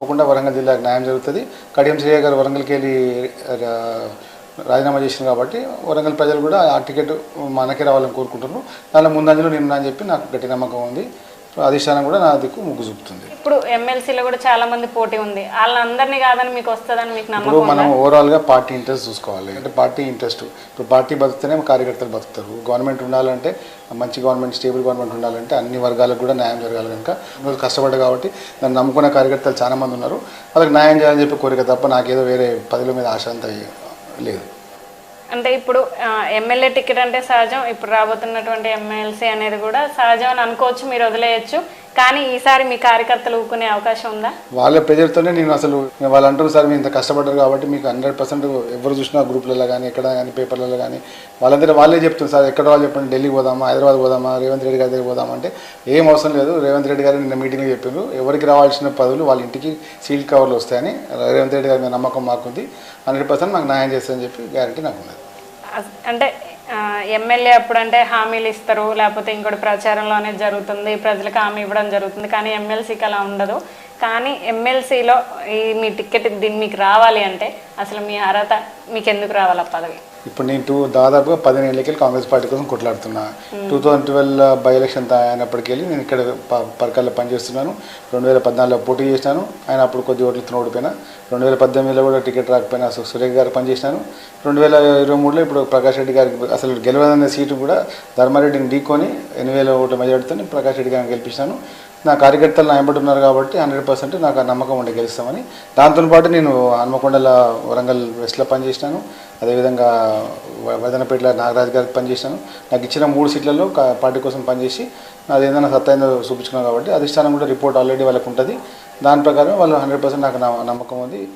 తప్పకుండా వరంగల్ జిల్లాకు న్యాయం జరుగుతుంది. కడియం శ్రీయ గారు వరంగల్కి వెళ్ళి రాజీనామా చేసింది కాబట్టి వరంగల్ ప్రజలు కూడా ఆ టికెట్ మనకే రావాలని కోరుకుంటున్నారు. దానిలో ముందంజలో నేను అని చెప్పి నాకు గట్టి నమ్మకం ఉంది. అధిష్టానం కూడా నా దిక్కు ముగ్గు చూపుతుంది ఇప్పుడు ఎమ్మెల్సీలో కూడా చాలా మంది పోటీ ఉంది. వాళ్ళందరినీ కాదని మీకు వస్తుందని మీకు ఇప్పుడు నమ్మకం మనం ఓవరాల్గా పార్టీ ఇంట్రెస్ట్ చూసుకోవాలి. అంటే పార్టీ ఇంట్రెస్ట్ ఇప్పుడు పార్టీ బతుకుతేనే కార్యకర్తలు బతుకుతారు. గవర్నమెంట్ ఉండాలంటే మంచి గవర్నమెంట్ స్టేబుల్ గవర్నమెంట్ ఉండాలంటే అన్ని వర్గాలకు కూడా న్యాయం జరగాలి కనుక. రోజు కష్టపడ్డా కాబట్టి దాన్ని నమ్ముకున్న కార్యకర్తలు చాలా మంది ఉన్నారు. వాళ్ళకి న్యాయం చేయాలని చెప్పి కోరిక తప్ప నాకేదో వేరే పదవుల మీద ఆశ అంత లేదు. అంటే ఇప్పుడు ఆ, ఎమ్మెల్యే టికెట్ అంటే సహజం. ఇప్పుడు రాబోతున్నటువంటి ఎమ్మెల్సీ అనేది కూడా సహజం అని అనుకోవచ్చు మీరు వదిలేయచ్చు. కానీ ఈసారి మీ కార్యకర్తలు ఊకునే అవకాశం ఉందా? వాళ్ళ ప్రెజర్తోనే నేను అసలు వాళ్ళు అంటారు సార్ మీరు ఇంత కష్టపడ్డారు కాబట్టి మీకు హండ్రెడ్ పర్సెంట్ ఎవరు చూసినా గ్రూప్లలో కానీ ఎక్కడ కానీ పేపర్లలో కానీ వాళ్ళందరూ వాళ్ళే చెప్తున్నారు సార్ ఎక్కడ వాళ్ళు చెప్పండి ఢిల్లీ పోదామా హైదరాబాద్ పోదామా రేవంత్ రెడ్డి గారి దగ్గర పోదామా? అంటే ఏం అవసరం లేదు. రేవంత్ రెడ్డి గారు నిన్న మీటింగ్లో చెప్పారు ఎవరికి రావాల్సిన పదవులు వాళ్ళ ఇంటికి సీల్ కవర్లు వస్తాయని రేవంత్ రెడ్డి గారి మీద నమ్మకం మాకుంది హండ్రెడ్ పర్సెంట్ నాకు న్యాయం చేస్తారని చెప్పి గ్యారంటీ నాకు ఉన్నది. అంటే ఎమ్మెల్యే అప్పుడు అంటే హామీలు ఇస్తారు లేకపోతే ఇంకోటి ప్రచారంలోనే జరుగుతుంది ప్రజలకు హామీ ఇవ్వడం జరుగుతుంది కానీ ఎమ్మెల్సీకి అలా ఉండదు. కానీ ఎమ్మెల్సీలో ఈ మీ టికెట్ దీన్ని మీకు రావాలి అంటే అసలు మీ అర్హత మీకు ఎందుకు రావాలి ఆ పదవి? ఇప్పుడు నేను టూ దాదాపుగా పదిహేను ఏళ్ళకి కాంగ్రెస్ పార్టీ కోసం కొట్లాడుతున్నా. Two thousand twelve by election అయినప్పటికెళ్ళి నేను ఇక్కడ పరకాల్లో పనిచేస్తున్నాను. రెండు వేల పద్నాలుగులో పోటీ చేసినాను. ఆయన అప్పుడు కొద్ది ఓట్లతో ఓడిపోయినా. రెండు వేల పద్దెనిమిదిలో కూడా టికెట్ రాకపోయినా. సు- సురేఖ్ గారు పనిచేసినాను. రెండు వేల ఇరవై మూడులో ఇప్పుడు ప్రకాష్ రెడ్డి గారికి అసలు గెలవదన్న సీటు కూడా ధర్మారెడ్డిని ఢీకొని ఎనిమిది వేల ఓట్ల మెజార్టీతో ప్రకాష్ రెడ్డి గారిని గెలిపించాను నా కార్యకర్తలు నా వెంబడి ఉన్నారు కాబట్టి హండ్రెడ్ పర్సెంట్ నాకు ఆ నమ్మకం ఉండి గెలుస్తామని. దాంతో పాటు నేను హన్మకొండల వరంగల్ వెస్ట్లో పనిచేసినాను. అదేవిధంగా వదనపేటలో నాగరాజు గారికి పనిచేసినాను. నాకు ఇచ్చిన మూడు సీట్లలో పార్టీ కోసం పనిచేసి అది ఏదైనా సత్తైందో చూపించుకున్నాను కాబట్టి అధిష్టానం కూడా రిపోర్ట్ ఆల్రెడీ వాళ్ళకు ఉంటుంది. దాని ప్రకారం వాళ్ళు హండ్రెడ్ పర్సెంట్ నాకు నమ్మకం ఉంది.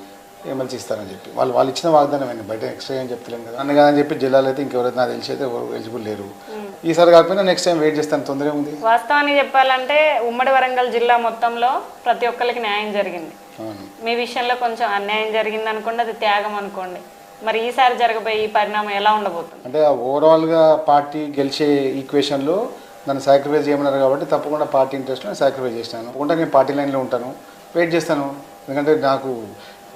ఎమ్మెల్సీ ఇస్తారని చెప్పి. వాళ్ళు వాళ్ళు ఇచ్చిన వాగ్దానం అండి బయట ఎక్స్ట్రా ఏం చెప్తలేము కదా. అని అని చెప్పి జిల్లాలో అయితే ఇంకెవరైతే నాకు తెలిసి అయితే ఎలిజిబుల్ లేరు. ఈసారి కాకపోయినా నెక్స్ట్ టైం వెయిట్ చేస్తాను తొందరగా ఉంది. వాస్తవానికి చెప్పాలంటే ఉమ్మడి వరంగల్ జిల్లా మొత్తంలో ప్రతి ఒక్కరికి న్యాయం జరిగింది. మీ విషయంలో కొంచెం అన్యాయం జరిగింది అనుకోండి అది త్యాగం అనుకోండి. మరి ఈసారి జరగబోయే ఈ పరిణామం ఎలా ఉండబోతుంది? అంటే ఓవరాల్గా పార్టీ గెలిచే ఈక్వేషన్లో నన్ను సాక్రిఫైస్ చేయమన్నారు కాబట్టి తప్పకుండా పార్టీ ఇంట్రెస్ట్ నేను సాక్రిఫైస్ చేసినాను తప్పకుండా నేను పార్టీ లైన్లో ఉంటాను. వెయిట్ చేస్తాను. ఎందుకంటే నాకు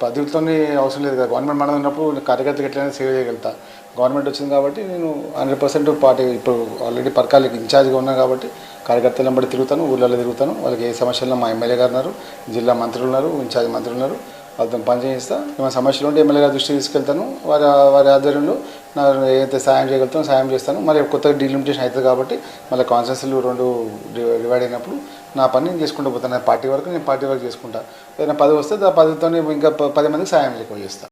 పదవితో అవసరం లేదు కదా. గవర్నమెంట్ మనం ఉన్నప్పుడు కార్యకర్తలకు ఎట్లయినా సేవ చేయగలుగుతా. గవర్నమెంట్ వచ్చింది కాబట్టి నేను హండ్రెడ్ పర్సెంట్ పార్టీ ఇప్పుడు ఆల్రెడీ పర్కాలకి ఇన్ఛార్జ్గా ఉన్నాను కాబట్టి కార్యకర్తలు వెంబడి తిరుగుతాను ఊళ్ళలో తిరుగుతాను. వాళ్ళకి ఏ సమస్యలు మా ఎమ్మెల్యే గారు ఉన్నారు జిల్లా మంత్రులు ఉన్నారు ఇన్ఛార్జ్ మంత్రులు ఉన్నారు. వాళ్ళతో పనిచేస్తా ఏమైనా సమస్యలు ఉంటే ఎమ్మెల్యే గారి దృష్టి తీసుకెళ్తాను. వారి వారి ఆధ్వర్యంలో ఏదైతే సాయం చేయగలుగుతానో సాయం చేస్తాను. మరి కొత్తగా డీలిమిటేషన్ అవుతుంది కాబట్టి మళ్ళీ కాన్సెన్స్లు రెండు డివైడ్ అయినప్పుడు నా పని నేను చేసుకుంటూ పోతాను. పార్టీ వరకు నేను పార్టీ వరకు చేసుకుంటా. ఏదైనా పది వస్తే ఆ పదవితో ఇంకా పది మందికి సాయం ఎక్కువ చేస్తాను